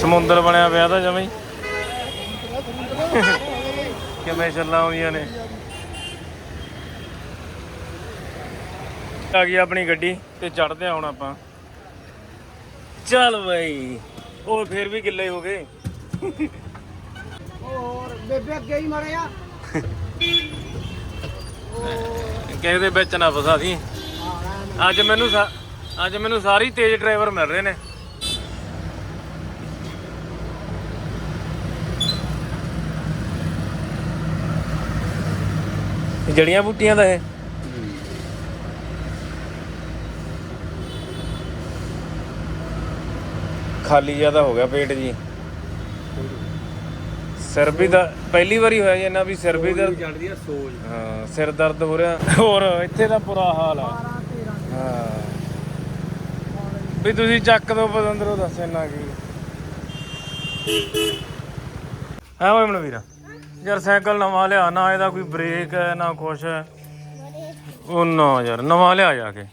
ਸਮੁੰਦਰ ਬਣਿਆ ਪਿਆ ਤਾਂ ਜਮਈ ਕਿਵੇਂ ਛੱਲਾਂ ਆਉਂਦੀਆਂ ਨੇ। ਆ ਗਈ ਆਪਣੀ ਗੱਡੀ ਤੇ ਚੜਦੇ ਹੁਣ ਆਪਾਂ। ਚੱਲ ਬਈ ਉਹ ਫੇਰ ਵੀ ਗਿੱਲੇ ਹੋ ਗਏ। ਹੋਰ ਬੇਬੇ ਅੱਗੇ ਹੀ ਮੜਿਆ ਕਿਸੇ ਦੇ ਵਿੱਚ ਨਾ ਫਸਾ ਸੀ ਅੱਜ ਮੈਨੂੰ ਅੱਜ ਮੈਨੂੰ ਸਾਰੀ ਤੇਜ਼ ਡਰਾਈਵਰ ਮਿਲ ਰਹੇ ਨੇ। ਇਹ ਜੜੀਆਂ ਬੂਟੀਆਂ ਦਾ ਇਹ। ਖਾਲੀ ਜ਼ਿਆਦਾ ਹੋ ਗਿਆ ਪੇਟ ਜੀ। ਸਿਰ ਵੀ ਦਾ ਪਹਿਲੀ ਵਾਰੀ ਹੋਇਆ ਜੀ ਇਹਨਾਂ ਵੀ ਸਿਰ ਵੀ ਦਰਦ ਚੜਦੀ ਆ ਸੋਜ। ਹਾਂ ਸਿਰ ਦਰਦ ਹੋ ਰਿਹਾ। ਹੋਰ ਇੱਥੇ ਦਾ ਬੁਰਾ ਹਾਲ ਆ। 12 13 ਹਾਂ। ਵੀ ਤੁਸੀਂ ਚੱਕ ਦੋ ਪਤੰਦਰੋਂ ਦੱਸ ਇੰਨਾ ਕੀ। ਹਾਂ ਓਏ ਮਨਵੀਰਾ। ਯਾਰ ਸਾਈਕਲ ਨਵਾਂ ਲਿਆ, ਨਾ ਇਹਦਾ ਕੋਈ ਬ੍ਰੇਕ ਹੈ, ਨਾ ਕੁਛ ਹੈ। ਉਹ ਨਾ ਯਾਰ, ਨਵਾਂ ਲਿਆ ਜਾ ਕੇ।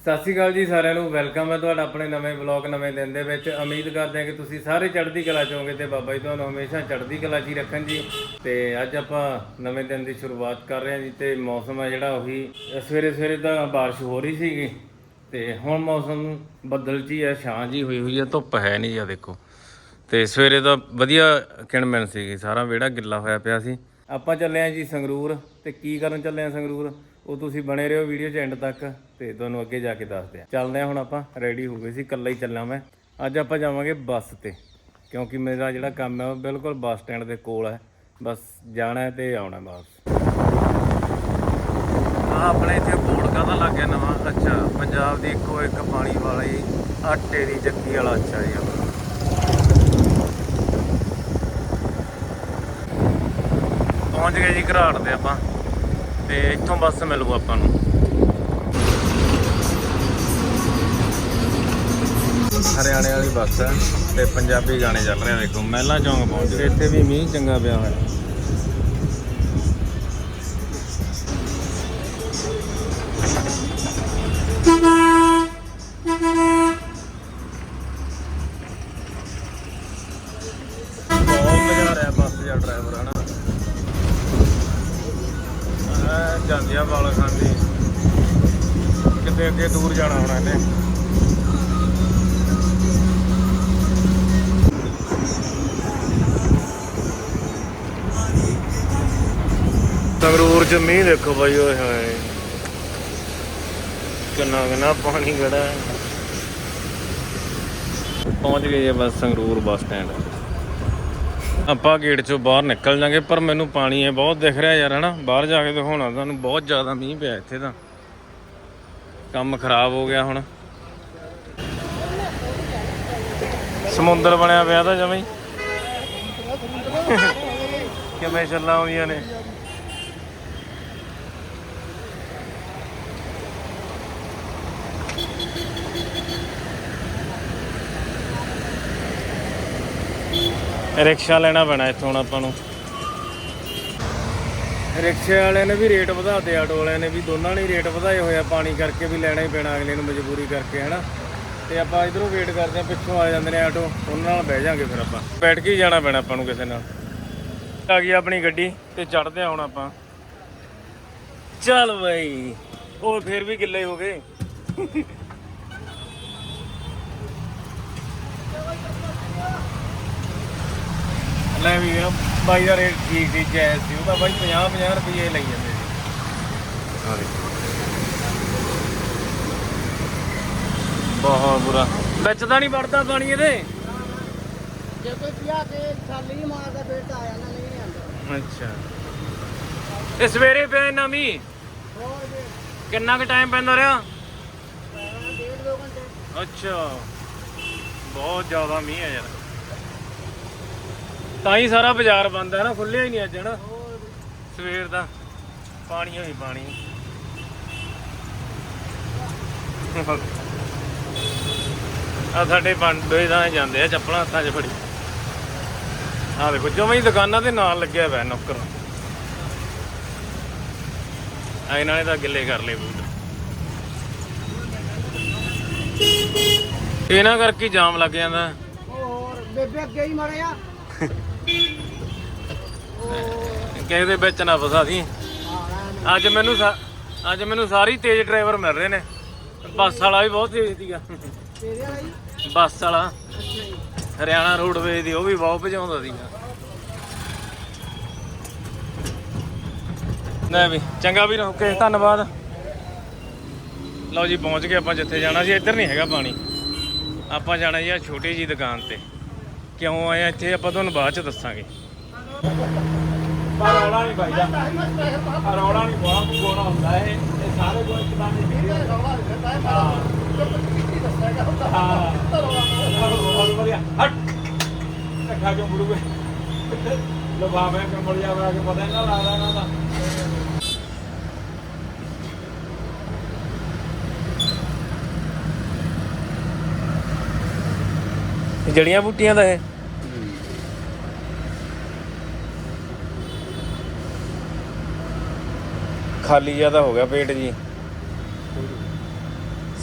ਸਤਿ ਸ਼੍ਰੀ ਅਕਾਲ ਜੀ ਸਾਰਿਆਂ ਨੂੰ, ਵੈਲਕਮ ਹੈ ਤੁਹਾਡਾ ਆਪਣੇ ਨਵੇਂ ਵਲੌਗ, ਨਵੇਂ ਦਿਨ ਦੇ ਵਿੱਚ। ਉਮੀਦ ਕਰਦੇ ਹਾਂ ਕਿ ਤੁਸੀਂ ਸਾਰੇ ਚੜ੍ਹਦੀ ਕਲਾ ਚ ਹੋਵੋਗੇ ਤੇ ਬਾਬਾ ਜੀ ਤੁਹਾਨੂੰ ਹਮੇਸ਼ਾ ਚੜ੍ਹਦੀ ਕਲਾ 'ਚ ਹੀ ਰੱਖਣ ਜੀ। ਤੇ ਅੱਜ ਆਪਾਂ ਨਵੇਂ ਦਿਨ ਦੀ ਸ਼ੁਰੂਆਤ ਕਰ ਰਹੇ ਹਾਂ ਜੀ, ਤੇ ਮੌਸਮ ਹੈ ਜਿਹੜਾ ਉਹੀ, ਸਵੇਰੇ ਸਵੇਰੇ ਤਾਂ ਬਾਰਿਸ਼ ਹੋ ਰਹੀ ਸੀਗੀ। ਤੇ ਹੁਣ ਮੌਸਮ ਬੱਦਲ ਜੀ ਹੈ, ਛਾਂ ਜੀ ਹੋਈ ਹੋਈ ਹੈ, ਧੁੱਪ ਹੈ ਨਹੀਂ ਜੀ ਆਹ ਦੇਖੋ। ਤੇ ਸਵੇਰੇ ਤਾਂ ਵਧੀਆ ਕਿਣਮਣ ਸੀਗੀ ਸਾਰਾ ਵਿਹੜਾ ਗਿੱਲਾ ਹੋਇਆ ਪਿਆ ਸੀ। ਆਪਾਂ ਚੱਲੇ ਆ ਜੀ ਸੰਗਰੂਰ ਤੇ ਕੀ ਕਰਨ ਚੱਲੇ ਆ ਸੰਗਰੂਰ? ਉਹ ਤੁਸੀਂ ਬਣੇ ਰਹੋ ਵੀਡੀਓ 'ਚ ਐਂਡ ਤੱਕ ਤੇ ਤੁਹਾਨੂੰ ਅੱਗੇ ਜਾ ਕੇ ਦੱਸਦੇ ਆ। ਚੱਲਦੇ ਆ ਹੁਣ ਆਪਾਂ ਰੈਡੀ ਹੋ ਗਏ ਸੀ ਇਕੱਲਾ ਹੀ ਚੱਲਾਂ ਮੈਂ। ਅੱਜ ਆਪਾਂ ਜਾਵਾਂਗੇ ਬੱਸ ਤੇ ਕਿਉਂਕਿ ਮੇਰਾ ਜਿਹੜਾ ਕੰਮ ਹੈ ਉਹ ਬਿਲਕੁਲ ਬੱਸ ਸਟੈਂਡ ਦੇ ਕੋਲ ਹੈ। ਬਸ ਜਾਣਾ ਹੈ ਤੇ ਆਉਣਾ ਵਾਪਸ। ਆ ਆਪਣੇ ਇੱਥੇ ਬੋਰਡ ਕਾਹਦਾ ਲੱਗ ਗਿਆ ਨਵਾਂ? ਅੱਛਾ ਪੰਜਾਬ ਦੀ ਇੱਕੋ ਇੱਕ ਪਾਣੀ ਵਾਲੀ ਆਟੇ ਦੀ ਚੱਕੀ ਵਾਲਾ ਅੱਛਾ ਜੀ। ਆਪਣਾ ਪਹੁੰਚ ਗਏ ਜੀ ਘਰਾੜ ਤੇ ਆਪਾਂ। ਤੇ ਇੱਥੋਂ ਬੱਸ ਮਿਲੂ ਆਪਾਂ ਨੂੰ। ਹਰਿਆਣੇ ਵਾਲੀ ਬੱਸ ਹੈ ਤੇ ਪੰਜਾਬੀ ਗਾਣੇ ਚੱਲ ਰਹੇ ਆ ਵੇਖੋ। ਮਹਿਲਾ ਚੌਂਕ ਪਹੁੰਚ ਗਏ। ਇੱਥੇ ਵੀ ਮੀਂਹ ਚੰਗਾ ਪਿਆ ਹੋਇਆ। ਸੰਗਰੂਰ ਮੀਂਹ ਦੇਖੋ ਬਾਈ, ਓਏ ਹੋਏ। ਕਿੰਨਾ ਕਿੰਨਾ ਪਾਣੀ ਖੜਾ ਹੈ। ਪਹੁੰਚ ਗਏ ਬਸ ਸੰਗਰੂਰ ਬੱਸ ਸਟੈਂਡ। ਆਪਾਂ ਗੇਟ ਚੋਂ ਬਾਹਰ ਨਿਕਲ ਜਾਾਂਗੇ, ਪਰ ਮੈਨੂੰ ਪਾਣੀ ਹੈ ਬਹੁਤ ਦਿਖ ਰਿਹਾ ਯਾਰ, ਹਨਾ? ਬਾਹਰ ਜਾ ਕੇ ਦਿਖਾਉਣਾ, ਤੁਹਾਨੂੰ ਬਹੁਤ ਜ਼ਿਆਦਾ ਮੀਂਹ ਪਿਆ ਇੱਥੇ ਤਾਂ। ਕੰਮ ਖਰਾਬ ਹੋ ਗਿਆ ਹੁਣ। ਸਮੁੰਦਰ ਬਣਿਆ ਪਿਆ ਤਾਂ ਜਮਈ ਕਿਵੇਂ ਛੱਲਾਂ ਆਉਂਦੀਆਂ ਨੇ? ਰਿਕਸ਼ਾ ਲੈਣਾ ਪੈਣਾ ਇੱਥੋਂ ਹੁਣ ਆਪਾਂ ਨੂੰ। ਰਿਕਸ਼ੇ ਵਾਲਿਆਂ ਨੇ ਵੀ ਰੇਟ ਵਧਾਤੇ, ਆਟੋ ਵਾਲਿਆਂ ਨੇ ਵੀ ਦੋਨਾਂ ਨੇ ਰੇਟ ਵਧਾਏ ਹੋਏ ਆ, ਪਾਣੀ ਕਰਕੇ ਵੀ ਲੈਣਾ ਹੀ ਪੈਣਾ, ਅਗਲੇ ਨੂੰ ਮਜਬੂਰੀ ਕਰਕੇ, ਹਨਾ। ਤੇ ਆਪਾਂ ਇਧਰੋਂ ਵੇਟ ਕਰਦੇ ਆ, ਪਿੱਛੋਂ ਆ ਜਾਂਦੇ ਨੇ ਆਟੋ, ਉਹਨਾਂ ਨਾਲ ਬਹਿ ਜਾਾਂਗੇ ਫਿਰ ਆਪਾਂ। ਬੈਠ ਕੇ ਹੀ ਜਾਣਾ ਪੈਣਾ ਆਪਾਂ ਨੂੰ ਕਿਸੇ ਨਾਲ। ਆ ਗਈ ਆਪਣੀ ਗੱਡੀ ਤੇ ਚੜਦੇ ਆ ਹੁਣ ਆਪਾਂ। ਚੱਲ ਬਈ ਉਹ ਫਿਰ ਵੀ ਗਿੱਲੇ ਹੋ ਗਏ। ਲੈ ਵੀ ਆ ਬਾਈ ਦਾ ਰੇਟ ਠੀਕ ਸੀ ਜਾਇਜ਼ ਸੀ। ਉਹਦਾ ਬਾਈ 50 50 ਰੁਪਏ ਲਈ ਜਾਂਦੇ ਸੀ। ਆ ਦੇਖੋ ਬਹੁਤ ਬੁਰਾ। ਵਿੱਚ ਤਾਂ ਨਹੀਂ ਵੜਦਾ ਪਾਣੀ ਇਹਦੇ। ਜੇ ਕੋਈ ਪਿਆ ਤੇ ਛਾਲੀ ਮਾਰਦਾ ਫਿਰ ਤਾਂ ਆਇਆ ਨਾ ਨਹੀਂ ਆਂਦਾ ਅੱਛਾ। ਇਹ ਸਵੇਰੇ ਪਿਆ ਨਾ ਮੀ ਹੋਰ ਜੇ। ਕਿੰਨਾ ਕੁ ਟਾਈਮ ਪੈਂਦਾ ਰਿਹਾ? ਅੱਛਾ। ਬਹੁਤ ਜ਼ਿਆਦਾ ਮੀਂਹ ਹੈ ਯਾਰ। ਤਾਂ ਹੀ ਸਾਰਾ ਬਾਜ਼ਾਰ ਬੰਦ ਹੈ ਨਾ ਖੁੱਲਿਆ ਹੀ ਨਹੀਂ ਅੱਜ ਹਨਾ? ਸਵੇਰ ਦਾ। ਪਾਣੀ ਹੋਈ ਪਾਣੀ। ਆ ਸਾਡੇ ਬੰਦੇ ਤਾਂ ਜਾਂਦੇ ਆ ਚੱਪਲਾਂ ਹੱਥਾਂ 'ਚ ਫੜੀ। ਆ ਦੇਖੋ ਜਮਾਂ ਹੀ ਦੁਕਾਨਾਂ ਦੇ ਨਾਲ ਲੱਗਿਆ ਹੋਇਆ ਨੌਕਰ। ਆ ਇਹਨਾਂ ਨੇ ਤਾਂ ਗਿੱਲੇ ਕਰ ਲਏ ਬੂਟ। ਇਹਨਾਂ ਕਰਕੇ ਜਾਮ ਲੱਗ ਜਾਂਦਾ। ਹੋਰ ਬੇਬੇ ਅੱਗੇ ਹੀ ਮੜਿਆ ਕਿਸੇ ਦੇ ਵਿੱਚ ਨਾ ਫਸਾ ਦੀ। ਅੱਜ ਮੈਨੂੰ ਸਾ- ਅੱਜ ਮੈਨੂੰ ਸਾਰੀ ਤੇਜ਼ ਡਰਾਈਵਰ ਮਿਲ ਰਹੇ ਨੇ। ਬੱਸ ਵਾਲਾ ਵੀ ਬਹੁਤ ਤੇਜ਼ ਸੀਗਾ। ਤੇਰੇ ਵਾਲਾ ਜੀ? ਬੱਸ ਵਾਲਾ। ਹਰਿਆਣਾ ਰੋਡਵੇਜ਼ ਦੀ ਉਹ ਵੀ ਬਹੁਤ ਭਜਾਉਂਦਾ ਸੀਗਾ। ਲੈ ਵੀ ਚੰਗਾ ਵੀ ਓਕੇ ਧੰਨਵਾਦ। ਲਓ ਜੀ ਪਹੁੰਚ ਗਏ ਆਪਾਂ ਜਿੱਥੇ ਜਾਣਾ ਸੀ ਇੱਧਰ ਨਹੀਂ ਹੈਗਾ ਪਾਣੀ। ਆਪਾਂ ਜਾਣਾ ਜੀ ਆ ਛੋਟੀ ਜੀ ਦੁਕਾਨ ਤੇ। ਕਿਉਂ ਆਏ ਆ ਇੱਥੇ? ਆਪਾਂ ਤੁਹਾਨੂੰ ਬਾਅਦ ਚ ਦੱਸਾਂਗੇ। ਪਰ ਰੌਲਾ ਨਹੀਂ ਪਾਈਦਾ। ਰੌਲਾ ਨਹੀਂ ਬਹੁਤ ਗੋਣਾ ਹੁੰਦਾ ਇਹ। ਇਹ ਸਾਰੇ ਕੋਲ ਇੱਕਦਮ ਹੀ। ਹਾਂ ਬਹੁਤ ਵਧੀਆ। ਹਟ! ਕੱਖਾ ਕਿਉਂ ਮੁੜੂਗੇ ਲਵਾਵੇ ਕਿ ਮੁੜ ਜਾਵੇ ਪਤਾ ਹੀ ਨਾ ਲੱਗਦਾ ਇਹਨਾਂ ਦਾ ਜੜੀਆਂ ਬੂਟੀਆਂ ਦਾ ਇਹ। ਖਾਲੀ ਜ਼ਿਆਦਾ ਹੋ ਗਿਆ ਪੇਟ ਜੀ।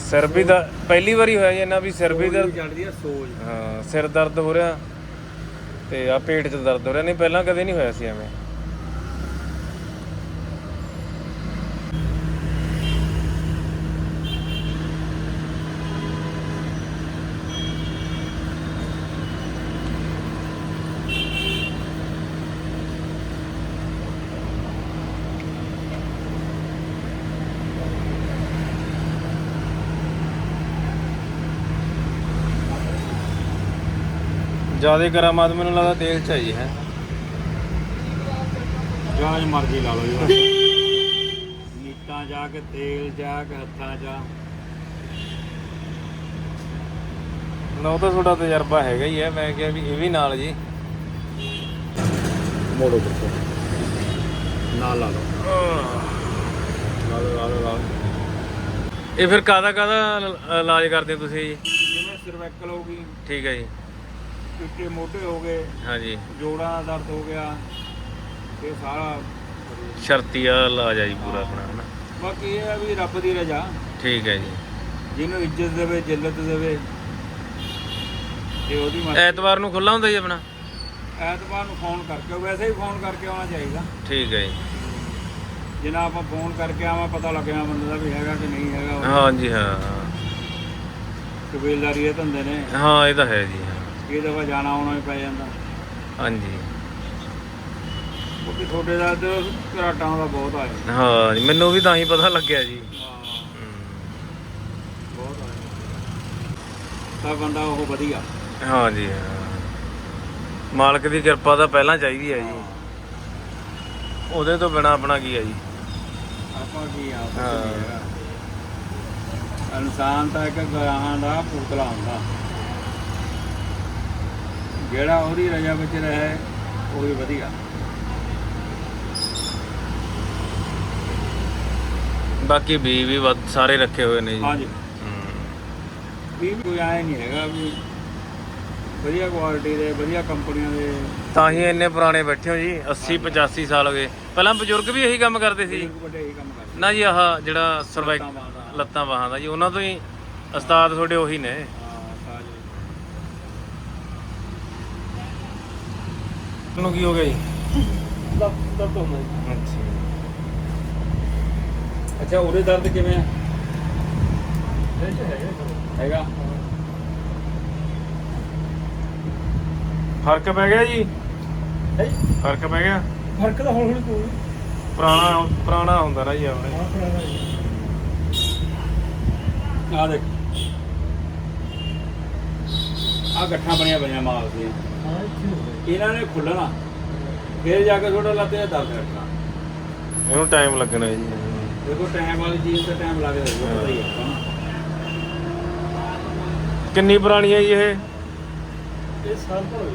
ਸਿਰ ਵੀ ਦਾ ਪਹਿਲੀ ਵਾਰੀ ਹੋਇਆ ਜੀ ਇਹਨਾਂ ਵੀ ਸਿਰ ਵੀ ਦਰਦ ਚੜਦੀ ਆ ਸੋਜ। ਹਾਂ ਸਿਰ ਦਰਦ ਹੋ ਰਿਹਾ ਤੇ ਆ ਪੇਟ 'ਚ ਦਰਦ ਹੋ ਰਿਹਾ ਨਹੀਂ ਪਹਿਲਾਂ ਕਦੇ ਨਹੀਂ ਹੋਇਆ ਸੀ ਐਵੇਂ। ਜ਼ਿਆਦਾ ਕਰਾਮਾਤ ਮੈਨੂੰ ਲੱਗਦਾ ਤੇਲ ਚਾਹੀਏ ਹੈ। ਜਾਜ ਮਰਜ਼ੀ ਲਾ ਲਓ ਜੀ ਨੀਟਾਂ ਜਾ ਕੇ ਤੇਲ ਜਾ ਕੇ ਹੱਥਾਂ ਜਾ। ਨਾ ਉਹ ਤਾਂ ਤੁਹਾਡਾ ਤਜਰਬਾ ਹੈਗਾ ਹੀ ਹੈ। ਮੈਂ ਕਿਹਾ ਵੀ ਇਹ ਵੀ ਨਾਲ ਜੀ। ਮੋੜੋ ਬੱਚੋ ਨਾਲ ਲਾ ਲਓ। ਲਾ ਲਓ ਲਾ ਲਓ ਲਾ ਲਓ ਇਹ ਫਿਰ ਕਾਦਾ ਕਾਦਾ ਇਲਾਜ ਕਰਦੇ ਹੋ ਤੁਸੀਂ ਜੀ? ਜਿਵੇਂ ਸਰਵੈਕਲ ਹੋ ਗਈ। ਠੀਕ ਹੈ ਜੀ। ਪਿੱਟੇ ਮੋਢੇ ਹੋ ਗਏ ਹਾਂਜੀ। ਜੋੜਾਂ ਦਾ ਦਰਦ ਹੋ ਗਿਆ ਇਹ ਸਾਰਾ ਸ਼ਰਤੀ ਵਾਲਾ ਇਲਾਜ ਆ ਜੀ ਪੂਰਾ ਆਪਣਾ ਹਨਾ। ਬਾਕੀ ਇਹ ਆ ਵੀ ਰੱਬ ਦੀ ਰਜ਼ਾ। ਠੀਕ ਹੈ ਜੀ। ਜਿਹਨੂੰ ਇੱਜ਼ਤ ਦੇਵੇ ਜਿੱਲਤ ਦੇਵੇ ਤੇ ਉਹਦੀ ਮਰਜ਼ੀ। ਐਤਵਾਰ ਨੂੰ ਖੁੱਲਾ ਹੁੰਦਾ ਜੀ ਆਪਣਾ? ਐਤਵਾਰ ਨੂੰ ਫੋਨ ਕਰਕੇ ਵੈਸੇ ਹੀ ਫੋਨ ਕਰਕੇ ਆਉਣਾ ਚਾਹੀਦਾ। ਠੀਕ ਹੈ ਜੀ। ਜਿੰਨਾ ਆਪਾਂ ਫੋਨ ਕਰਕੇ ਆਵਾਂ ਪਤਾ ਲੱਗ ਜਾਣਾ ਬੰਦੇ ਦਾ ਵੀ ਹੈਗਾ ਕਿ ਨਹੀਂ ਹੈਗਾ। ਹਾਂਜੀ ਹਾਂ। ਕਬੀਲਦਾਰੀ ਦੇ ਧੰਦੇ ਨੇ। ਹਾਂ ਇਹ ਤਾਂ ਹੈ ਜੀ ਇਹ ਦਫਾ ਜਾਣਾ ਆਉਣਾ ਹੀ ਪੈ ਜਾਂਦਾ। ਹਾਂਜੀ। ਕਿਉਂਕਿ ਤੁਹਾਡੇ ਦਾ ਤੇ ਘਰਾਟਾਂ ਦਾ ਬਹੁਤ ਆਇਆ। ਹਾਂ ਜੀ, ਮੈਨੂੰ ਵੀ ਤਾਂ ਹੀ ਪਤਾ ਲੱਗਿਆ ਜੀ। ਹਾਂ। ਹਮ, ਬਹੁਤ ਆਇਆ। ਤਾਂ ਬੰਦਾ ਉਹ ਵਧੀਆ। ਹਾਂ ਜੀ ਹਾਂ। ਮਾਲਕ ਦੀ ਕਿਰਪਾ ਤਾਂ ਪਹਿਲਾਂ ਚਾਹੀਦੀ ਹੈ ਜੀ। ਉਹਦੇ ਤੋਂ ਬਿਨਾ ਆਪਣਾ ਕੀ ਹੈ ਜੀ? ਆਪਾਂ ਕੀ ਆ ਕੁਛ ਹਾਂ। ਨਹੀਂ ਹੈਗਾ। ਇਨਸਾਨ ਤਾਂ ਇੱਕ ਗਾਹਾਂ ਦਾ ਪੁਤਲਾ ਹੁੰਦਾ। ਜਿਹੜਾ ਉਹਦੀ ਰਜਾ ਵਿੱਚ ਰਹੇ ਉਹ ਹੀ ਵਧੀਆ। ਬਾਕੀ ਬੀ ਵੀ ਵੱਧ ਸਾਰੇ ਰੱਖੇ ਹੋਏ ਨੇ ਜੀ। ਹਾਂਜੀ। ਵੀ ਕੋਈ ਆਏ ਨਹੀਂ ਹੈਗਾ ਵੀ ਵਧੀਆ ਕੁਆਲਿਟੀ ਦੇ ਵਧੀਆ ਕੰਪਨੀਆਂ ਦੇ। ਤਾਂ ਹੀ ਇੰਨੇ ਪੁਰਾਣੇ ਬੈਠੇ ਹੋ ਜੀ 80 85 ਸਾਲ ਹੋ ਗਏ। ਪਹਿਲਾਂ ਬਜ਼ੁਰਗ ਵੀ ਇਹੀ ਕੰਮ ਕਰਦੇ ਸੀ। ਬਜ਼ੁਰਗ ਵੱਡੇ ਹੀ ਕੰਮ ਕਰਦੇ ਨਾ ਜੀ ਆਹ ਜਿਹੜਾ ਸਰਵਾਈਕ ਲੱਤਾਂ ਬਾਹਾਂ ਦਾ। ਲੱਤਾਂ ਬਾਹਾਂ ਦਾ ਜੀ ਉਹਨਾਂ ਤੋਂ ਹੀ ਉਸਤਾਦ ਤੁਹਾਡੇ ਉਹੀ ਨੇ ਹਾਂ ਸਾਜ ਤੁਹਾਨੂੰ ਕੀ ਹੋ ਗਿਆ ਜੀ? ਦਰਦ ਹੁੰਦਾ ਅੱਛਾ। ਅੱਛਾ ਉਹਦੇ ਦਰਦ ਕਿਵੇਂ ਆ? ਹੈਗਾ ਫ਼ਰਕ ਪੈ ਗਿਆ ਜੀ? ਫ਼ਰਕ ਪੈ ਗਿਆ? ਫ਼ਰਕ ਤਾਂ ਹੁਣ ਹੁਣ ਕੋਈ ਪੁਰਾਣਾ ਪੁਰਾਣਾ ਹੁੰਦਾ ਨਾ ਜੀ ਆਪਣੇ। ਆ ਦੇਖ। ਆ ਗੱਠਾਂ ਬਣੀਆਂ ਬਣੀਆਂ ਮਾਲ ਦੀਆਂ। ਇਹਨਾਂ ਨੇ ਖੁੱਲਣਾ। ਫਿਰ ਜਾ ਕੇ ਥੋੜਾ ਲੱਤੇ ਦਾ ਦਰਦ ਰੱਖਣਾ ਇਹਨੂੰ ਟਾਈਮ ਲੱਗਣਾ ਜੀ। ਦੇਖੋ ਟਾਈਮ ਵਾਲੀ ਚੀਜ਼ ਤੇ ਟਾਈਮ ਲੱਗਦਾ ਦੇਖੋ ਪਤਾ ਹੀ ਹੈ ਆਪਾਂ ਨੂੰ। ਕਿੰਨੀ ਪੁਰਾਣੀ ਹੈ ਜੀ ਇਹ? ਇਹ ਸਾਲ ਪਰ ਹੋ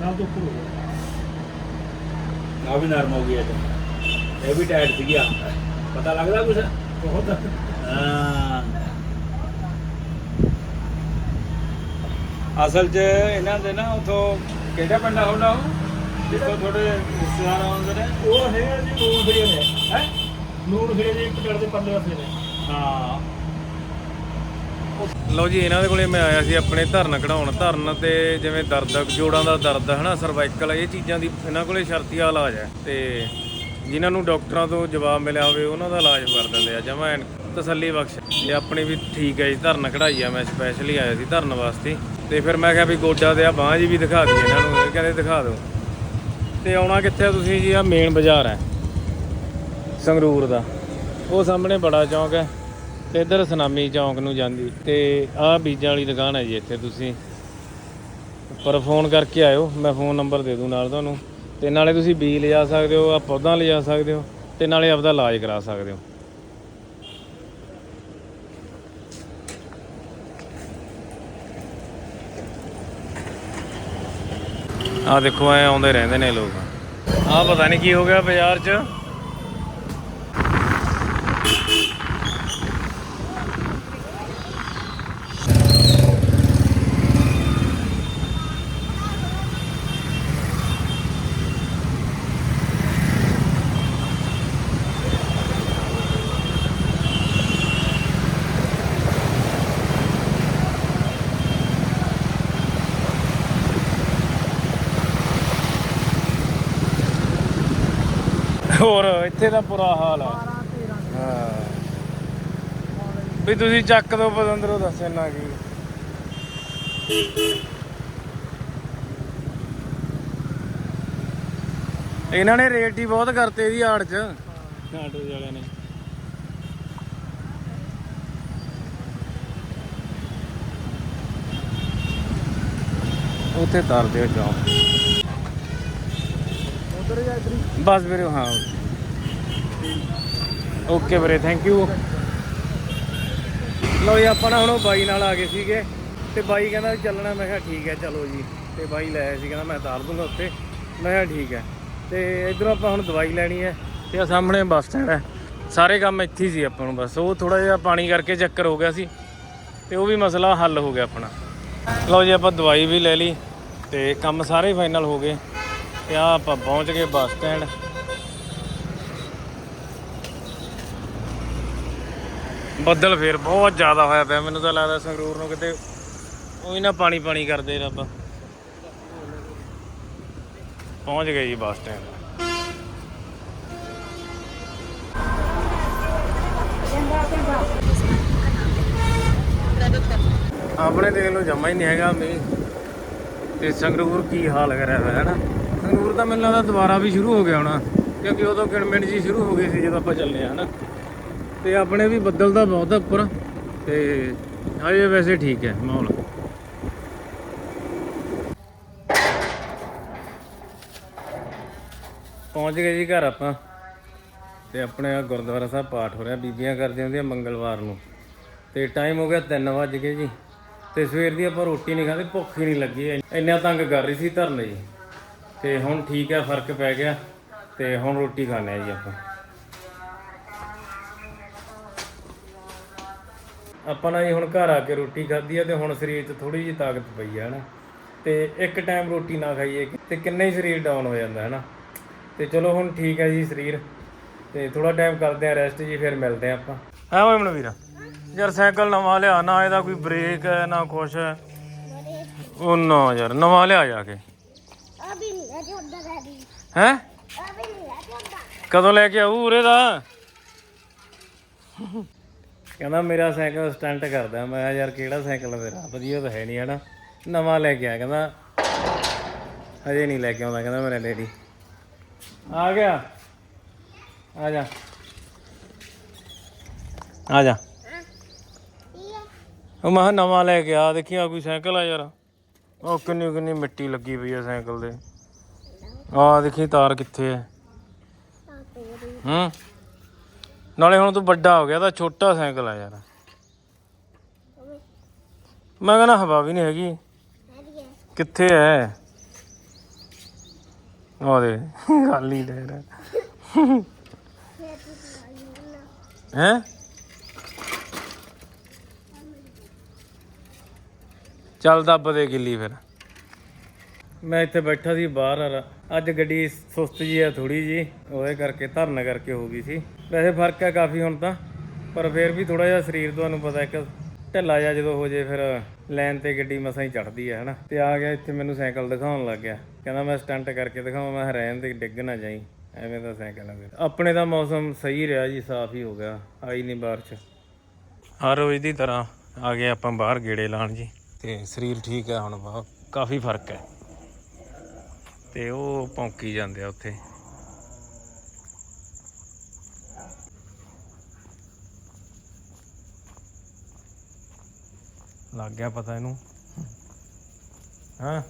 ਸਾਲ ਤੋਂ ਉੱਪਰ ਹੋ ਗਿਆ ਆ ਵੀ ਨਰਮ ਹੋ ਗਿਆ ਇਹ ਵੀ ਟਾਇਟ ਸੀ ਗਿਆ ਪਤਾ ਲੱਗਦਾ ਕੁਛ? ਬਹੁਤ। ਹਾਂ। ਅਸਲ 'ਚ ਇਹਨਾਂ ਦੇ ਨਾ ਉਥੋਂ ਕਿਹੜਾ ਪਿੰਡ ਤੁਹਾਡਾ ਉਹ ਜਿੱਥੋਂ ਤੁਹਾਡੇ ਰਿਸ਼ਤੇਦਾਰ ਆਉਂਦੇ ਨੇ? ਉਹ ਹੈ ਜੀ ਨੂਰ ਖੜੇ ਨੇ ਹੈ? ਨੂਰ ਖੜੇ ਜੀ ਇੱਕ ਪਿੰਡ ਦੇ ਪਰਲੇ ਪਾਸੇ ਨੇ। ਹਾਂ। ਲਓ ਜੀ ਇਹਨਾਂ ਦੇ ਕੋਲੇ ਮੈਂ ਆਇਆ ਸੀ ਆਪਣੇ ਧਰਨ ਕਢਾਉਣ। ਧਰਨ ਤੇ ਜਿਵੇਂ ਦਰਦ ਜੋੜਾਂ ਦਾ ਦਰਦ ਹਨਾ ਸਰਵਾਈਕਲ ਇਹ ਚੀਜ਼ਾਂ ਦੀ ਇਹਨਾਂ ਕੋਲੇ ਸ਼ਰਤੀਆ ਇਲਾਜ ਹੈ। ਤੇ ਜਿਨ੍ਹਾਂ ਨੂੰ ਡਾਕਟਰਾਂ ਤੋਂ ਜਵਾਬ ਮਿਲਿਆ ਹੋਵੇ ਉਹਨਾਂ ਦਾ ਇਲਾਜ ਕਰ ਦਿੰਦੇ ਆ ਜਮਾ ਤਸੱਲੀ ਬਖਸ਼। ਇਹ ਆਪਣੇ ਵੀ ਠੀਕ ਹੈ ਜੀ ਧਰਨ ਕਢਾਈ ਆ ਮੈਂ ਸਪੈਸ਼ਲੀ ਆਇਆ ਸੀ ਧਰਨ ਵਾਸਤੇ। ਤੇ ਫਿਰ ਮੈਂ ਕਿਹਾ ਵੀ ਗੋਡਾ ਤੇ ਆ ਬਾਂਹ ਜੀ ਵੀ ਦਿਖਾ ਦਈਏ ਇਹਨਾਂ ਨੂੰ। ਇਹ ਕਹਿੰਦੇ ਦਿਖਾ ਦਿਓ। ਤੇ ਆਉਣਾ ਕਿੱਥੇ ਤੁਸੀਂ ਜੀ? ਆ ਮੇਨ ਬਾਜ਼ਾਰ ਹੈ। ਸੰਗਰੂਰ ਦਾ। ਉਹ ਸਾਹਮਣੇ ਬੜਾ ਚੌਂਕ ਹੈ। ਤੇ ਇੱਧਰ ਸੁਨਾਮੀ ਚੌਂਕ ਨੂੰ ਜਾਂਦੀ। ਤੇ ਆਹ ਬੀਜਾਂ ਵਾਲੀ ਦੁਕਾਨ ਹੈ ਜੀ ਇੱਥੇ ਤੁਸੀਂ। ਪਰ ਫੋਨ ਕਰਕੇ ਆਇਓ। ਮੈਂ ਫੋਨ ਨੰਬਰ ਦੇ ਦੂੰ ਨਾਲ ਤੁਹਾਨੂੰ। ਤੇ ਨਾਲੇ ਤੁਸੀਂ ਬੀਜ ਲਿਜਾ ਸਕਦੇ ਹੋ ਆ ਪੌਦਾ ਲਿਜਾ ਸਕਦੇ ਹੋ। ਤੇ ਨਾਲੇ ਆਪਦਾ ਇਲਾਜ ਕਰਾ ਸਕਦੇ ਹੋ। ਆ ਦੇਖੋ, ਐ ਆਉਂਦੇ ਰਹਿੰਦੇ ਨੇ ਲੋਕ। ਆ ਪਤਾ ਨਹੀਂ ਕੀ ਹੋ ਗਿਆ ਬਾਜ਼ਾਰ 'ਚ। ਹੋਰ ਇੱਥੇ ਦਾ ਬੁਰਾ ਹਾਲ ਆ। ਹਾਂ। ਵੀ ਤੁਸੀਂ ਚੱਕ ਦੋ ਪਤੰਦਰੋਂ ਦੱਸ ਇਹਨਾਂ ਕੀ। ਇਹਨਾਂ ਨੇ ਰੇਟ ਹੀ ਬਹੁਤ ਕਰਤੇ ਇਹਦੀ ਆੜ ਚ। ਆਟੋ ਵਾਲਿਆਂ ਨੇ। ਉੱਥੇ ਤਰ ਦਿਓ ਜਾਓ। ਉਧਰ ਜਾ ਇਧਰ ਬਸ ਵੀਰੇ, ਹਾਂ। ਓਕੇ ਵੀਰੇ ਥੈਂਕ ਯੂ ਲਓ ਜੀ, ਆਪਾਂ ਨਾ ਹੁਣ ਉਹ ਬਾਈ ਨਾਲ ਆ ਗਏ ਸੀਗੇ ਤੇ ਬਾਈ ਕਹਿੰਦਾ ਚੱਲਣਾ, ਮੈਂ ਕਿਹਾ ਠੀਕ ਹੈ, ਚਲੋ ਜੀ। ਤੇ ਬਾਈ ਲੈ ਆਇਆ ਸੀ, ਕਹਿੰਦਾ ਮੈਂ ਤਾਰ ਦੂੰਗਾ ਉੱਤੇ। ਮੈਂ ਕਿਹਾ ਠੀਕ ਹੈ। ਤੇ ਇਧਰੋਂ ਆਪਾਂ ਹੁਣ ਦਵਾਈ ਲੈਣੀ ਹੈ ਤੇ ਆ ਸਾਹਮਣੇ ਬੱਸ ਸਟੈਂਡ ਹੈ। ਸਾਰੇ ਕੰਮ ਇੱਥੇ ਹੀ ਸੀ ਆਪਾਂ ਨੂੰ ਬਸ। ਉਹ ਥੋੜਾ ਜਿਹਾ ਪਾਣੀ ਕਰਕੇ ਚੱਕਰ ਹੋ ਗਿਆ ਸੀ ਤੇ ਉਹ ਵੀ ਮਸਲਾ ਹੱਲ ਹੋ ਗਿਆ ਆਪਣਾ। ਲਓ ਜੀ, ਆਪਾਂ ਦਵਾਈ ਵੀ ਲੈ ਲਈ ਤੇ ਕੰਮ ਸਾਰੇ ਫਾਈਨਲ ਹੋ ਗਏ। ਤੇ ਆ ਆਪਾਂ ਪਹੁੰਚ ਗਏ ਬੱਸ ਸਟੈਂਡ। ਬੱਦਲ ਫੇਰ ਬਹੁਤ ਜ਼ਿਆਦਾ ਹੋਇਆ ਪਿਆ, ਮੈਨੂੰ ਤਾਂ ਲੱਗਦਾ ਸੰਗਰੂਰ ਨੂੰ ਕਿਤੇ ਉਹੀ ਨਾ ਪਾਣੀ ਪਾਣੀ ਕਰਦੇ ਰੱਬ ਪਹੁੰਚ ਗਏ ਜੀ ਬੱਸ ਸਟੈਂਡ। ਆਪਣੇ ਦੇਖ ਲਓ ਜਮਾ ਹੀ ਨਹੀਂ ਹੈਗਾ ਮੀਂਹ ਤੇ ਸੰਗਰੂਰ ਕੀ ਹਾਲ ਕਰਿਆ ਹੋਇਆ ਹੈ ਨਾ। ਸੰਗਰੂਰ ਤਾਂ ਮੈਨੂੰ ਲੱਗਦਾ ਦੁਬਾਰਾ ਵੀ ਸ਼ੁਰੂ ਹੋ ਗਿਆ ਹੋਣਾ, ਕਿਉਂਕਿ ਉਦੋਂ ਕਿਣਮਿਣ ਜੀ ਸ਼ੁਰੂ ਹੋ ਗਏ ਸੀ ਜਦੋਂ ਆਪਾਂ ਚੱਲੇ ਆ ਹਨਾ? ਤੇ ਆਪਣੇ ਵੀ ਬੱਦਲ ਦਾ ਬਹੁਤ ਉੱਪਰ, ਤੇ ਹਜੇ ਵੈਸੇ ਠੀਕ ਹੈ, ਮਾਹੌਲ। ਪਹੁੰਚ ਗਏ ਜੀ ਘਰ ਆਪਾਂ, ਤੇ ਆਪਣੇ ਆ ਗੁਰਦੁਆਰਾ ਸਾਹਿਬ ਪਾਠ ਹੋ ਰਿਹਾ, ਬੀਬੀਆਂ ਕਰਦੀਆਂ ਹੁੰਦੀਆਂ ਮੰਗਲਵਾਰ ਨੂੰ। ਤੇ ਟਾਈਮ ਹੋ ਗਿਆ 3 ਵਜ ਗਏ ਜੀ, ਤੇ ਸਵੇਰ ਦੀ ਆਪਾਂ ਰੋਟੀ ਨਹੀਂ ਖਾਦੇ ਭੁੱਖ ਹੀ ਨਹੀਂ ਲੱਗੀ, ਇੰਨਾ ਤੰਗ ਕਰ ਰਹੀ ਸੀ ਧਰਨੇ ਜੀ ਤੇ ਹੁਣ ਠੀਕ ਹੈ ਫ਼ਰਕ ਪੈ ਗਿਆ ਤੇ ਹੁਣ ਰੋਟੀ ਖਾਣੇ ਆ ਜੀ ਆਪਾਂ। ਆਪਾਂ ਨਾ ਜੀ ਹੁਣ ਘਰ ਆ ਕੇ ਰੋਟੀ ਖਾਧੀ ਆ ਤੇ ਹੁਣ ਸਰੀਰ 'ਚ ਥੋੜੀ ਜਿਹੀ ਤਾਕਤ ਪਈ ਆ ਹਨਾ। ਤੇ ਇੱਕ ਟਾਈਮ ਰੋਟੀ ਨਾ ਖਾਈਏ ਤੇ ਕਿੰਨਾ ਹੀ ਸਰੀਰ ਡਾਊਨ ਹੋ ਜਾਂਦਾ ਹੈ ਨਾ ਤੇ ਚਲੋ ਹੁਣ ਠੀਕ ਹੈ ਜੀ ਸਰੀਰ। ਤੇ ਥੋੜਾ ਟਾਈਮ ਕਰਦੇ ਆ ਰੈਸਟ ਜੀ ਫਿਰ ਮਿਲਦੇ ਆ ਆਪਾਂ। ਹਾਂ ਓਏ ਮਨਵੀਰਾ? ਯਾਰ ਸਾਈਕਲ ਨਵਾਂ ਲਿਆ ਨਾ ਇਹਦਾ ਕੋਈ ਬ੍ਰੇਕ ਹੈ ਨਾ ਕੁਛ ਹੈ। ਉਹ ਨਾ ਯਾਰ ਨਵਾਂ ਲਿਆ ਜਾ ਕੇ। ਨਹੀਂ ਹੈ? ਨਹੀਂ ਕਦੋਂ ਲੈ ਕੇ ਆਊ ਉਰੇ ਦਾ? ਕਹਿੰਦਾ ਮੇਰਾ ਸਾਈਕਲ ਸਟੰਟ ਕਰਦਾ। ਮੈਂ ਕਿਹਾ ਯਾਰ ਕਿਹੜਾ ਸਾਈਕਲ ਆ ਤੇਰਾ? ਵਧੀਆ ਤਾਂ ਹੈ ਨਹੀਂ ਹਨਾ। ਨਵਾਂ ਲੈ ਕੇ ਆਇਆ ਕਹਿੰਦਾ। ਹਜੇ ਨਹੀਂ ਲੈ ਕੇ ਆਉਂਦਾ ਕਹਿੰਦਾ ਮੇਰਾ ਡੈਡੀ। ਆ ਗਿਆ। ਆ ਜਾ। ਆ ਜਾ। ਉਹ ਮੈਂ ਕਿਹਾ ਨਵਾਂ ਲੈ ਕੇ ਆ। ਦੇਖੀ ਆ ਕੋਈ ਸਾਈਕਲ ਆ ਯਾਰ। ਉਹ ਕਿੰਨੀ ਕਿੰਨੀ ਮਿੱਟੀ ਲੱਗੀ ਪਈ ਆ ਸਾਈਕਲ ਦੇ ਆ ਦੇਖੀ ਤਾਰ ਕਿੱਥੇ ਹੈ ਹੂੰ। ਨਾਲੇ ਹੁਣ ਤੂੰ ਵੱਡਾ ਹੋ ਗਿਆ ਤਾਂ ਛੋਟਾ ਸਾਈਕਲ ਆ ਯਾਰ। ਮੈਂ ਕਹਿੰਦਾ ਹਵਾ ਵੀ ਨਹੀਂ ਹੈਗੀ। ਕਿੱਥੇ ਹੈ ਉਹ ਦੇ ਗੱਲ ਹੀ ਲੈ ਰਿਹਾ ਹੈ? ਚੱਲ ਦੱਬ ਦੇ ਗਿੱਲੀ ਫਿਰ। ਮੈਂ ਇੱਥੇ ਬੈਠਾ ਸੀ ਬਾਹਰ ਆ ਅੱਜ ਗੱਡੀ ਸੁਸਤ ਜੀ ਆ ਥੋੜੀ ਜੀ, ਉਹਦੇ ਕਰਕੇ ਧਰਨ ਕਰਕੇ ਹੋ ਗਈ ਸੀ। ਵੈਸੇ ਫ਼ਰਕ ਹੈ ਕਾਫੀ ਹੁਣ ਤਾਂ, ਪਰ ਫਿਰ ਵੀ ਥੋੜਾ ਜਿਹਾ ਸਰੀਰ ਤੁਹਾਨੂੰ ਪਤਾ ਇੱਕ ਢਿੱਲਾ ਜਿਹਾ ਜਦੋਂ ਹੋ ਜੇ ਫਿਰ ਲਾਈਨ ਤੇ ਗੱਡੀ ਮਸਾਂ ਹੀ ਚੜਦੀ ਹੈ ਹਨਾ। ਤੇ ਆ ਗਿਆ ਇੱਥੇ ਮੈਨੂੰ ਸਾਈਕਲ ਦਿਖਾਉਣ ਲੱਗ ਗਿਆ। ਕਹਿੰਦਾ ਮੈਂ ਸਟੰਟ ਕਰਕੇ ਦਿਖਾਵਾਂ, ਮੈਂ ਕਿਹਾ ਰਹਿਣ ਤੇ ਡਿੱਗ ਨਾ ਜਾਈ। ਐਵੇਂ ਦਾ ਸਾਈਕਲ ਆ ਫਿਰ ਆਪਣੇ ਦਾ ਮੌਸਮ ਸਹੀ ਰਿਹਾ ਜੀ, ਸਾਫ਼ ਹੀ ਹੋ ਗਿਆ, ਆਈ ਨਹੀਂ ਬਾਰਿਸ਼ ਹਰ ਰੋਜ਼ ਦੀ ਤਰ੍ਹਾਂ ਆ ਗਏ ਆਪਾਂ ਬਾਹਰ ਗੇੜੇ ਲਾਣ ਜੀ। ਤੇ ਸਰੀਰ ਠੀਕ ਹੈ ਹੁਣ, ਬਹੁਤ, ਕਾਫੀ ਫ਼ਰਕ ਹੈ। ਤੇ ਉਹ ਭੌਂਕੀ ਜਾਂਦੇ ਆ ਉੱਥੇ। ਲੱਗ ਗਿਆ ਪਤਾ ਇਹਨੂੰ। ਹਾਂ?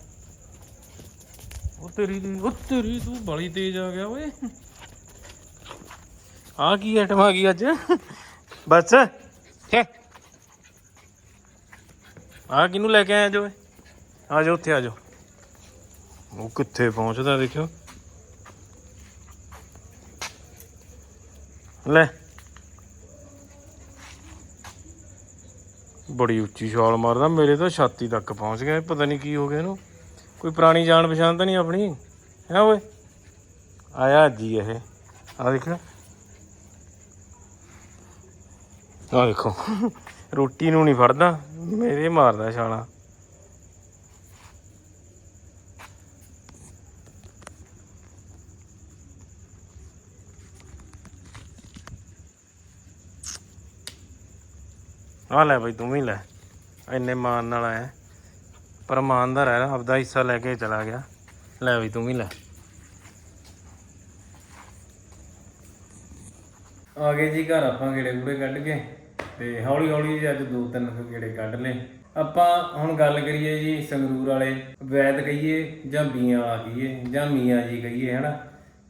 ਉਹ ਤੇਰੀ ਦੀ ਉਹ ਤੇਰੀ ਤੂੰ ਬੜੀ ਤੇਜ਼ ਆ ਗਿਆ ਓਏ। ਆ ਕੀ ਆਈਟਮ ਆ ਗਈ ਅੱਜ? ਬਸ। ਆ ਕਿਨੂੰ ਲੈ ਕੇ ਆਇਆ ਜੋ ਆ ਜਾ ਉੱਥੇ ਆ ਜਾ ਉਹ ਕਿੱਥੇ ਪਹੁੰਚਦਾ ਦੇਖਿਓ। ਲੈ। ਬੜੀ ਉੱਚੀ ਛਾਲ ਮਾਰਦਾ, ਮੇਰੇ ਤਾਂ ਛਾਤੀ ਤੱਕ ਪਹੁੰਚ ਗਿਆ, ਪਤਾ ਨਹੀਂ ਕੀ ਹੋ ਗਿਆ ਇਹਨੂੰ। ਕੋਈ ਪੁਰਾਣੀ ਜਾਣ ਪਛਾਣ ਤਾਂ ਨਹੀਂ ਆਪਣੀ? ਹੈ ਓਏ? ਆਇਆ ਜੀ ਇਹ। ਆ ਦੇਖ ਆ ਦੇਖੋ। ਰੋਟੀ ਨੂੰ ਨਹੀਂ ਫੜਦਾ, ਮੇਰੇ ਮਾਰਦਾ ਛਾਲਾਂ। ਆ ਲੈ ਬਈ ਤੂੰ ਵੀ ਲੈ। ਇੰਨੇ ਮਾਨ ਨਾਲ ਆਇਆ। ਪਰ ਇਮਾਨਦਾਰ ਹੈ ਆਪਦਾ ਹਿੱਸਾ ਲੈ ਕੇ ਚਲਾ ਗਿਆ। ਲੈ ਬਈ ਤੂੰ ਵੀ ਲੈ। ਆ ਗਏ ਜੀ ਘਰ, ਆਪਾਂ ਗੇੜੇ ਗੂੜੇ ਕੱਢ ਕੇ ਤੇ ਹੌਲੀ ਹੌਲੀ ਜੀ ਅੱਜ ਦੋ ਤਿੰਨ ਕੁ ਗੇੜੇ ਕੱਢ ਲਏ। ਆਪਾਂ ਹੁਣ ਗੱਲ ਕਰੀਏ ਜੀ ਸੰਗਰੂਰ ਵਾਲੇ। ਵੈਦ ਕਹੀਏ ਜਾਂ ਬੀਆਂ ਵਾਲਾ ਕਹੀਏ ਜਾਂ ਮੀਆਂ ਜੀ ਕਹੀਏ, ਹਨਾ?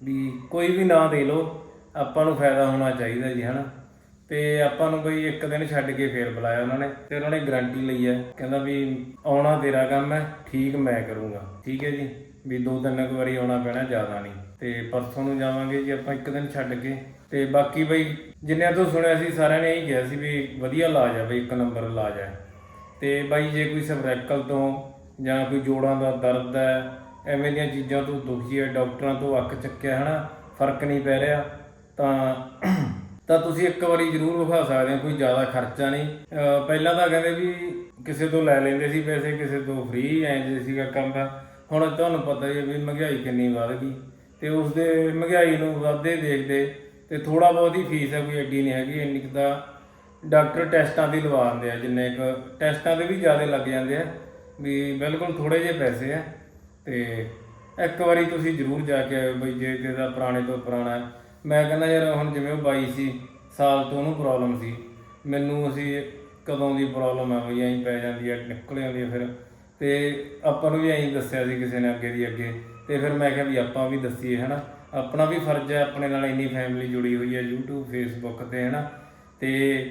ਵੀ ਕੋਈ ਵੀ ਨਾਂ ਦੇ ਲਓ, ਆਪਾਂ ਨੂੰ ਫਾਇਦਾ ਹੋਣਾ ਚਾਹੀਦਾ ਜੀ, ਹਨਾ? ਤੇ ਆਪਾਂ ਨੂੰ ਬਈ ਇੱਕ ਦਿਨ ਛੱਡ ਕੇ ਫੇਰ ਬੁਲਾਇਆ ਉਹਨਾਂ ਨੇ ਤੇ ਉਹਨਾਂ ਨੇ ਗਾਰੰਟੀ ਲਈ ਹੈ। ਕਹਿੰਦਾ ਵੀ ਆਉਣਾ ਤੇਰਾ ਕੰਮ ਹੈ, ਠੀਕ ਮੈਂ ਕਰੂੰਗਾ। ਠੀਕ ਹੈ ਜੀ? ਵੀ ਦੋ ਤਿੰਨ ਕੁ ਵਾਰੀ ਆਉਣਾ ਪੈਣਾ, ਜ਼ਿਆਦਾ ਨਹੀਂ। ਤੇ ਪਰਸੋਂ ਨੂੰ ਜਾਵਾਂਗੇ ਜੀ ਆਪਾਂ ਇੱਕ ਦਿਨ ਛੱਡ ਕੇ। ਤੇ ਬਾਕੀ ਬਈ ਜਿੰਨਿਆਂ ਤੋਂ ਸੁਣਿਆ ਸੀ, ਸਾਰਿਆਂ ਨੇ ਇਹੀ ਕਿਹਾ ਸੀ ਵੀ ਵਧੀਆ ਇਲਾਜ ਹੈ ਬਈ, ਇੱਕ ਨੰਬਰ ਇਲਾਜ ਹੈ। ਤੇ ਬਾਈ ਜੇ ਕੋਈ ਸਬਰੈਕਲ ਤੋਂ ਜਾਂ ਕੋਈ ਜੋੜਾਂ ਦਾ ਦਰਦ ਹੈ, ਐਵੇਂ ਦੀਆਂ ਚੀਜ਼ਾਂ ਤੋਂ ਦੁਖੀ ਹੈ, ਡਾਕਟਰਾਂ ਤੋਂ ਅੱਖ ਚੱਕਿਆ, ਹਨਾ, ਫ਼ਰਕ ਨਹੀਂ ਪੈ ਰਿਹਾ, ਤਾਂ ਤਾਂ ਤੁਸੀਂ ਇੱਕ ਵਾਰੀ ਜ਼ਰੂਰ ਵਿਖਾ ਸਕਦੇ ਹੋ, ਕੋਈ ਜ਼ਿਆਦਾ ਖਰਚਾ ਨਹੀਂ। ਪਹਿਲਾਂ ਤਾਂ ਕਹਿੰਦੇ ਵੀ ਕਿਸੇ ਤੋਂ ਲੈ ਲੈਂਦੇ ਸੀ ਪੈਸੇ, ਕਿਸੇ ਤੋਂ ਫ੍ਰੀ ਐਂ ਜੇ ਸੀਗਾ ਕੰਮ। ਦਾ ਹੁਣ ਤੁਹਾਨੂੰ ਪਤਾ ਹੀ ਹੈ ਵੀ ਮਹਿੰਗਾਈ ਕਿੰਨੀ ਵੱਧ ਗਈ ਤੇ ਉਸ ਦੇ ਮਹਿੰਗਾਈ ਨੂੰ ਵੱਧਦੇ ਦੇਖਦੇ ਤੇ ਥੋੜਾ ਬਹੁਤ ਹੀ ਫੀਸ ਹੈ, ਕੋਈ ਐਡੀ ਨਹੀਂ ਹੈਗੀ। ਇੰਨੀ ਕੁ ਤਾਂ ਡਾਕਟਰ ਟੈਸਟਾਂ ਦੀ ਲਵਾ ਦਿੰਦੇ ਆ, ਜਿੰਨੇ ਕੁ ਟੈਸਟਾਂ ਦੇ ਵੀ ਜ਼ਿਆਦਾ ਲੱਗ ਜਾਂਦੇ ਆ ਵੀ ਬਿਲਕੁਲ ਥੋੜੇ ਜਿਹੇ ਪੈਸੇ ਆ। ਤੇ ਇੱਕ ਵਾਰੀ ਤੁਸੀਂ ਜ਼ਰੂਰ ਜਾ ਕੇ ਆਇਓ ਬਈ, ਜੇ ਕਿਸੇ ਦਾ ਪੁਰਾਣੇ ਤੋਂ ਪੁਰਾਣਾ ਮੈਂ ਕਹਿੰਦਾ ਯਾਰ ਹੁਣ ਜਿਵੇਂ ਉਹ ਬਾਈ ਸੀ, ਸਾਲ ਤੋਂ ਉਹਨੂੰ ਪ੍ਰੋਬਲਮ ਸੀ। ਮੈਨੂੰ ਅਸੀਂ ਕਦੋਂ ਦੀ ਪ੍ਰੋਬਲਮ ਆ ਬਈ, ਐਂ ਪੈ ਜਾਂਦੀ ਹੈ ਨਿਕਲ ਜਾਂਦੀ ਹੈ ਫਿਰ। ਤੇ ਆਪਾਂ ਨੂੰ ਵੀ ਐਂ ਦੱਸਿਆ ਸੀ ਕਿਸੇ ਨੇ ਅੱਗੇ ਦੀ ਅੱਗੇ। ਤੇ ਫਿਰ ਮੈਂ ਕਿਹਾ ਵੀ ਆਪਾਂ ਵੀ ਦੱਸੀਏ, ਹਨਾ। ਆਪਣਾ ਵੀ ਫਰਜ਼ ਹੈ ਆਪਣੇ ਨਾਲ ਇੰਨੀ ਫੈਮਿਲੀ ਜੁੜੀ ਹੋਈ ਹੈ YouTube, Facebook ਤੇ, ਹਨਾ। ਤੇ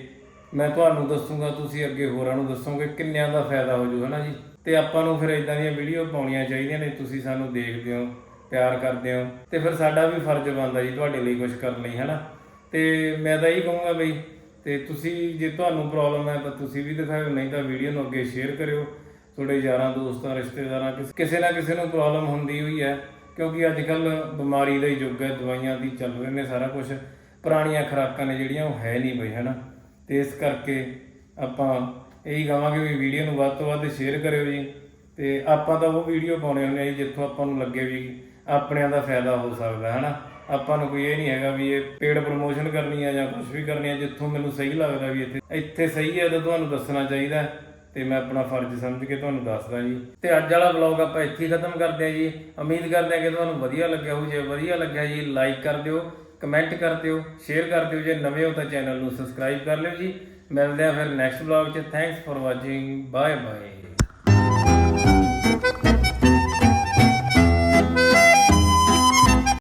ਮੈਂ ਤੁਹਾਨੂੰ ਦੱਸੂਗਾ, ਤੁਸੀਂ ਅੱਗੇ ਹੋਰਾਂ ਨੂੰ ਦੱਸੋਗੇ, ਕਿੰਨਿਆਂ ਦਾ ਫਾਇਦਾ ਹੋ ਜੂ, ਹਨਾ ਜੀ। ਤੇ ਆਪਾਂ ਨੂੰ ਫਿਰ ਇਦਾਂ ਦੀਆਂ ਵੀਡੀਓ ਪਾਉਣੀਆਂ ਚਾਹੀਦੀਆਂ ਨੇ, ਤੁਸੀਂ ਸਾਨੂੰ ਦੇਖਦੇ ਹੋ। ਪਿਆਰ ਕਰਦੇ ਹੋ। ਤੇ ਫਿਰ ਸਾਡਾ ਵੀ ਫਰਜ਼ ਬਣਦਾ ਜੀ ਤੁਹਾਡੇ ਲਈ ਕੁਝ ਕਰਨ ਲਈ, ਹਨਾ? ਤੇ ਮੈਂ ਤਾਂ ਇਹੀ ਕਹੂੰਗਾ ਬਈ, ਤੇ ਤੁਸੀਂ ਜੇ ਤੁਹਾਨੂੰ ਪ੍ਰੋਬਲਮ ਹੈ ਤਾਂ ਤੁਸੀਂ ਵੀ ਦਿਖਾਓ ਨਹੀਂ ਤਾਂ ਵੀਡੀਓ ਨੂੰ ਅੱਗੇ ਸ਼ੇਅਰ ਕਰਿਓ। ਤੁਹਾਡੇ ਯਾਰਾਂ, ਦੋਸਤਾਂ, ਰਿਸ਼ਤੇਦਾਰਾਂ, ਕਿਸੇ ਨਾ ਕਿਸੇ ਨੂੰ ਪ੍ਰੋਬਲਮ ਹੁੰਦੀ ਹੋਈ ਹੈ, ਕਿਉਂਕਿ ਅੱਜ ਕੱਲ ਬਿਮਾਰੀ ਦਾ ਹੀ ਯੁੱਗ ਹੈ, ਦਵਾਈਆਂ ਦੀ ਚੱਲ ਰਹੇ ਨੇ ਸਾਰਾ ਕੁਝ ਪੁਰਾਣੀਆਂ ਖੁਰਾਕਾਂ ਨੇ ਜਿਹੜੀਆਂ ਉਹ ਹੈ ਨਹੀਂ ਬਈ, ਹਨਾ? ਤੇ ਇਸ ਕਰਕੇ ਆਪਾਂ ਇਹੀ ਕਹਾਂਗੇ ਵੀ ਵੀਡੀਓ ਨੂੰ ਵੱਧ ਤੋਂ ਵੱਧ ਸ਼ੇਅਰ ਕਰਿਓ ਜੀ। ਤੇ ਆਪਾਂ ਤਾਂ ਉਹ ਵੀਡੀਓ ਪਾਉਣੇ ਹੁੰਦੇ ਆ ਜੀ, ਜਿੱਥੋਂ ਆਪਾਂ ਨੂੰ ਲੱਗੇ ਵੀ ਆਪਣਿਆਂ ਦਾ ਫਾਇਦਾ ਹੋ ਸਕਦਾ ਹੈ ਨਾ ਆਪਾਂ ਨੂੰ ਕੋਈ ਇਹ ਨਹੀਂ ਹੈਗਾ ਵੀ ਇਹ ਪੇਡ ਪ੍ਰੋਮੋਸ਼ਨ ਕਰਨੀ ਆ ਜਾਂ ਕੁਝ ਵੀ ਕਰਨੀ ਆ, ਜਿੱਥੋਂ ਮੈਨੂੰ ਸਹੀ ਲੱਗਦਾ ਵੀ ਇੱਥੇ ਇੱਥੇ ਸਹੀ ਹੈ ਤਾਂ ਤੁਹਾਨੂੰ ਦੱਸਣਾ ਚਾਹੀਦਾ ਹੈ। ਤੇ ਮੈਂ ਆਪਣਾ ਫਰਜ਼ ਸਮਝ ਕੇ ਤੁਹਾਨੂੰ ਦੱਸਦਾ ਜੀ। ਤੇ ਅੱਜ ਵਾਲਾ ਵਲੌਗ ਆਪਾਂ ਇੱਥੇ ਹੀ ਖਤਮ ਕਰਦੇ ਹਾਂ ਜੀ। ਉਮੀਦ ਕਰਦੇ ਹਾਂ ਕਿ ਤੁਹਾਨੂੰ ਵਧੀਆ ਲੱਗਿਆ ਹੋਊ। ਜੇ ਵਧੀਆ ਲੱਗਿਆ ਜੀ ਲਾਈਕ ਕਰ ਦਿਓ ਕਮੈਂਟ ਕਰ ਦਿਓ ਸ਼ੇਅਰ ਕਰ ਦਿਓ। ਜੇ ਨਵੇਂ ਹੋ ਤਾਂ ਚੈਨਲ ਨੂੰ ਸਬਸਕ੍ਰਾਈਬ ਕਰ ਲਿਓ ਜੀ। ਮਿਲਦੇ ਹਾਂ ਫਿਰ ਨੈਕਸਟ ਵਲੌਗ 'ਚ। Thanks for watching bye bye